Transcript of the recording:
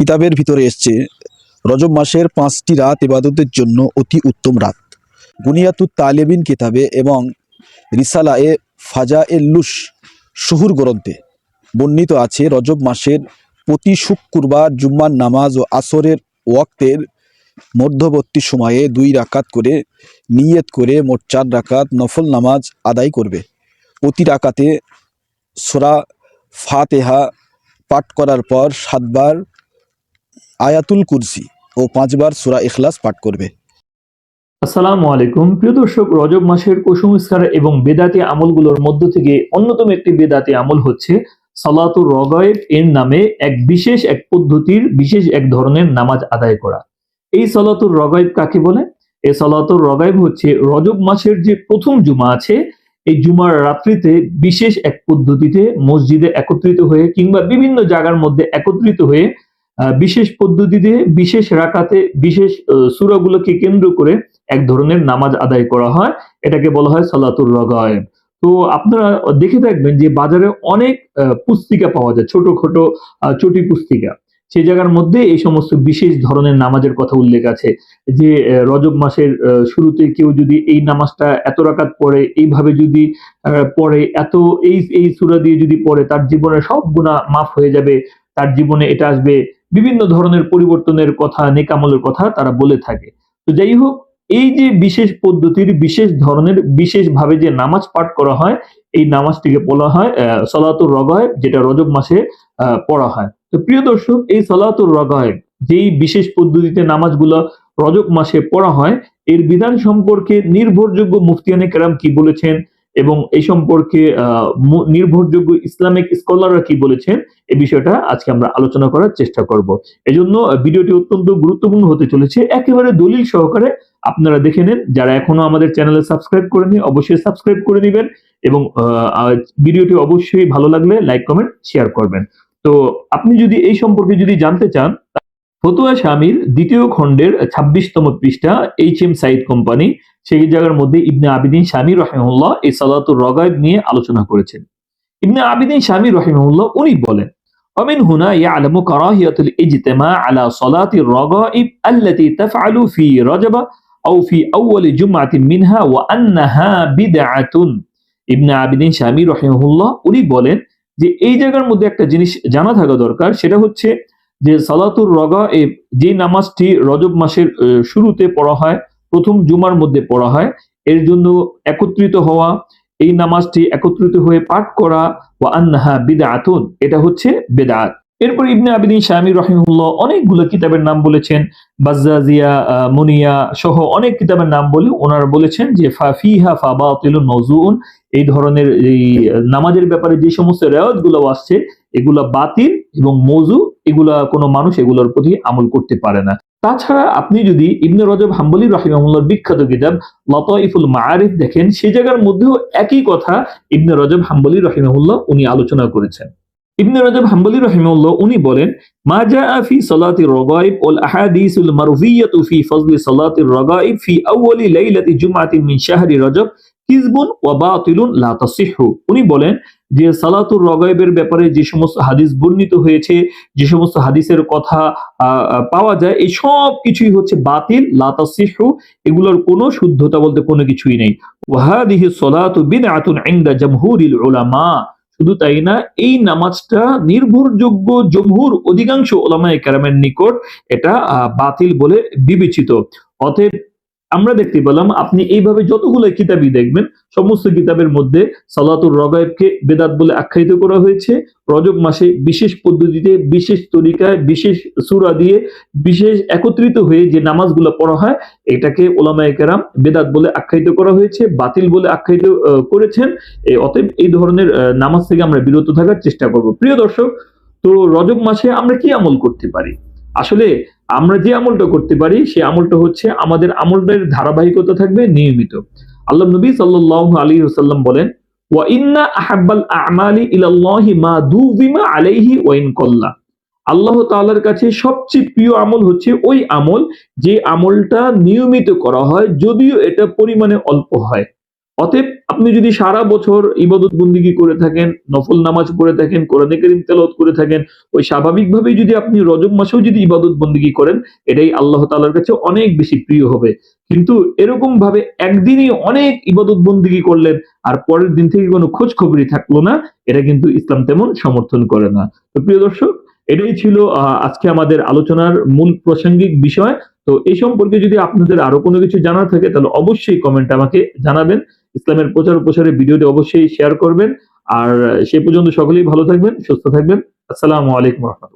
কিতাবের ভিতরে এসছে, রজব মাসের পাঁচটি রাত ইবাদতের জন্য অতি উত্তম রাত। বুনিয়াতুত তালেবিন কিতাবে এবং রিসালা এ ফাজা এ লুস শহুর গ্রন্থে বর্ণিত আছে, রজব মাসের প্রতি শুক্রবার জুম্মার নামাজ ও আসরের ওয়াক্তের মধ্যবর্তী সময়ে দুই রাকাত করে নিয়ত করে মোট চার রাকাত নফল নামাজ আদায় করবে। প্রতি রাকাতে সোরা ফাতেহা পাঠ করার পর সাতবার আয়াতুল কুরসি ও পাঁচবার সুরা ইখলাস পাঠ করবে। আসসালামু আলাইকুম। প্রিয় দর্শক, রজব মাসের কুসংস্কার এবং বেদাতি আমলগুলোর মধ্য থেকে অন্যতম একটি বেদাতি আমল হচ্ছে সালাতুর রগায়েব এর নামে এক বিশেষ এক পদ্ধতির, বিশেষ এক ধরনের নামাজ আদায় করা। এই সালাতুর রগায়েব কাকে বলে? এই সালাতুর রগায়েব হচ্ছে রজব মাসের যে প্রথম জুমা আছে, এই জুমার রাত্রিতে বিশেষ এক পদ্ধতিতে মসজিদে একত্রিত হয়ে কিংবা বিভিন্ন জায়গার মধ্যে একত্রিত হয়ে বিশেষ পদ্ধতিতে, বিশেষ রাকাতে, বিশেষ সূরাগুলোকে কেন্দ্র করে এক ধরনের নামাজ আদায় করা হয়। এটাকে বলা হয় সালাতুর রগায়েব। তো আপনারা দেখে থাকবেন যে বাজারে অনেক পুস্তিকা পাওয়া যায় ছোট ছোট চটি পুস্তিকা। সেই জায়গার মধ্যে এই সমস্ত বিশেষ ধরনের নামাজের কথা উল্লেখ আছে যে রজব মাসের শুরুতে কেউ যদি এই নামাজটা এত রাকাত পড়ে, এইভাবে যদি পড়ে, এত এই এই সূরা দিয়ে যদি পড়ে, তার জীবনে সব গুণা মাফ হয়ে যাবে, তার জীবনে এটা আসবে বিভিন্ন ধরনের পরিবর্তনের কথা, নেকামলের কথা তারা বলে থাকে। তো যাই হোক, এই যে বিশেষ পদ্ধতির, বিশেষ ধরনের বিশেষ ভাবে যে নামাজ পাঠ করা হয়, এই নামাজটিকে বলা হয় সলাতুর রগায়েব যেটা রজব মাসে পড়া হয়। তো প্রিয় দর্শক, এই সলাতুর রগায়েব যেই বিশেষ পদ্ধতিতে নামাজগুলো রজব মাসে পড়া হয়, এর বিধান সম্পর্কে নির্ভরযোগ্য মুফতিয়ানে কেরাম কি বলেছেন? এবং এই সম্পর্কে নির্ভরযোগ্য ইসলামিক স্কলাররা কি বলেছেন এই বিষয়টা আজকে আমরা আলোচনা করার চেষ্টা করব। এজন্য ভিডিওটি অত্যন্ত গুরুত্বপূর্ণ হতে চলেছে। একেবারে দলিল সহকারে আপনারা দেখে নেন। যারা এখনও আমাদের চ্যানেলে সাবস্ক্রাইব করেনি অবশ্যই সাবস্ক্রাইব করে নেবেন এবং ভিডিওটি অবশ্যই ভালো লাগলে লাইক, কমেন্ট, শেয়ার করবেন। তো আপনি যদি এই সম্পর্কে যদি জানতে চান ফতুয়া স্বামীর দ্বিতীয় খণ্ডের ছাব্বিশতম পৃষ্ঠা, এইচ এম সাইদ কোম্পানি সেই জায়গার মধ্যে ইবনে আবিদিন স্বামী রহিমুল্লাহ এই সালাতুর রগায়ব নিয়ে আলোচনা করেছেন ইবনে আবিদিন স্বামী রহিমুল্লাহ উনি বলেন ومن هنا يعلم كراهية الاجتماع على صلاة الرغائب التي تفعل في رجب أو في أول جمعة منها وأنها بدعة ইবনে আবিদিন স্বামী রহিমুল্লাহ উনি বলেন যে এই জায়গার মধ্যে একটা জিনিস জানা থাকা দরকার সেটা হচ্ছে যে সালাতুর রগা যে নামাজটি রজব মাসের আহ, শুরুতে পড়া হয় প্রথম জুমার মধ্যে পড়া হয়। এর জন্য একত্রিত হওয়া এই নামাজটি একত্রিত হয়ে পাঠ করা ওয়া আন্নাহা বিদআতুন এটা হচ্ছে বেদাত। এরপর ইবনে আবিদিন শামী রহিমুল্লাহ অনেকগুলো কিতাবের নাম বলেছেন। বাজ্জাজিয়া আহ, মুনিয়া সহ অনেক কিতাবের নাম বলে ওনারা বলেছেন যে ফাফিহা ফাবাতিলুন মাউজুউন এই ধরনের এই নামাজের ব্যাপারে যে সমস্ত রেওয়াতগুলো আসছে এগুলা বাতিল এবং মৌজু এগুলা কোনো মানুষ এগুলোর প্রতি আমল করতে পারে না। তাছাড়া আপনি যদি ইবনে রজব হাম্বলি রহিমাহুল্লাহর বিখ্যাত কিতাব লতাইফুল মাআরিফ দেখেন, সেই জায়গার মধ্যেও একই কথা ইবনে রজব হাম্বলি রহিমাহুল্লাহ উনি আলোচনা করেছেন। ইবনে রজব হাম্বলি রহিমাহুল্লাহ উনি বলেন, মা জাআ ফি সালাতি রগাইব ওয়াল আহাদিসুল মারউইয়াতু ফি ফজলি সালাতি রগাইব ফি আউয়ালি লাইলাতি জুমআতিন মিন শাহরি রজব কিজবুন ওয়া বাতিলুন লা তাসিহু। উনি বলেন যে সালাতুর রগাইবের ব্যাপারে যে সমস্ত হাদিস বর্ণিত হয়েছে, যে সমস্ত হাদিসের কথা পাওয়া যায়, এই সব কিছুই হচ্ছে বাতিল, লা তাসিহু, এগুলোর কোনো শুদ্ধতা বলতে কোনো কিছুই নেই। ওয়াহাদিহি সলাতু বিদআতুন ইনদা জামহুরিল উলামা। শুধু তাই না, এই নামাজটা নির্ভরযোগ্য জমহুর অধিকাংশ ওলামায় কেরামের নিকট এটা বাতিল বলে বিবেচিত। অতএব আমরা দেখতে পেলাম আপনি এইভাবে যতগুলো কিতাবই দেখবেন, সমস্ত কিতাবের মধ্যে সালাতুর রগায়েবকে বেদাত বলে আখ্যায়িত করা হয়েছে। রজব মাসে বিশেষ পদ্ধতিতে, বিশেষ তরিকায়, বিশেষ সূরা দিয়ে, বিশেষ একত্রিত হয়ে যে নামাজগুলো পড়া হয়, এটাকে ওলামায়ে কেরাম বেদাত বলে আখ্যায়িত করা হয়েছে, বাতিল বলে আখ্যায়িত করেছেন। অতএব এই ধরনের নামাজ থেকে আমরা বিরত থাকার চেষ্টা করব। প্রিয় দর্শক, তো রজব মাসে আমরা কি আমল করতে পারি? আসলে আমরা যে আমলটা করতে পারি, সেই আমলটা হচ্ছে আমাদের আমলটার ধারাবাহিকতা থাকবে নিয়মিত। আল্লাহ নবী সাল্লাল্লাহু আলাইহি ওয়াসাল্লাম বলেন, ওয়া ইন্না আহাব্বাল আ'মালি মা আলাইহি ওয়া ইন আল্লাহ তাআলার কাছে সবচেয়ে প্রিয় আমল হচ্ছে ওই আমল, যে আমলটা নিয়মিত করা হয়, যদিও এটা পরিমাণে অল্প হয়। অতএব আপনি যদি সারা বছর ইবাদত বন্দিগি করে থাকেন, নফল নামাজ পড়ে থাকেন, কোরআনে কারীম তেলাওয়াত করে থাকেন, ওই স্বাভাবিকভাবেই যদি আপনি রজব মাসেও যদি ইবাদত বন্দিগি করেন, এটাই আল্লাহ তালার কাছে অনেক বেশি প্রিয় হবে। কিন্তু এরকম ভাবে একদিনই অনেক ইবাদত বন্দিগি করলেন, আর পরের দিন থেকে কোনো খোঁজ খবরই থাকল না এটা কিন্তু ইসলাম তেমন সমর্থন করে না। তো প্রিয় দর্শক, এটাই ছিল আজকে আমাদের আলোচনার মূল প্রাসঙ্গিক বিষয়। তো এই সম্পর্কে যদি আপনাদের আরও কোনো কিছু জানার থাকে, তাহলে অবশ্যই কমেন্ট আমাকে জানাবেন। ইসলামের প্রচার প্রসারে ভিডিওটি অবশ্যই শেয়ার করবেন। আর সে পর্যন্ত সকলেই ভালো থাকবেন, সুস্থ থাকবেন। আসসালামু আলাইকুম রহমতুল্লাহ।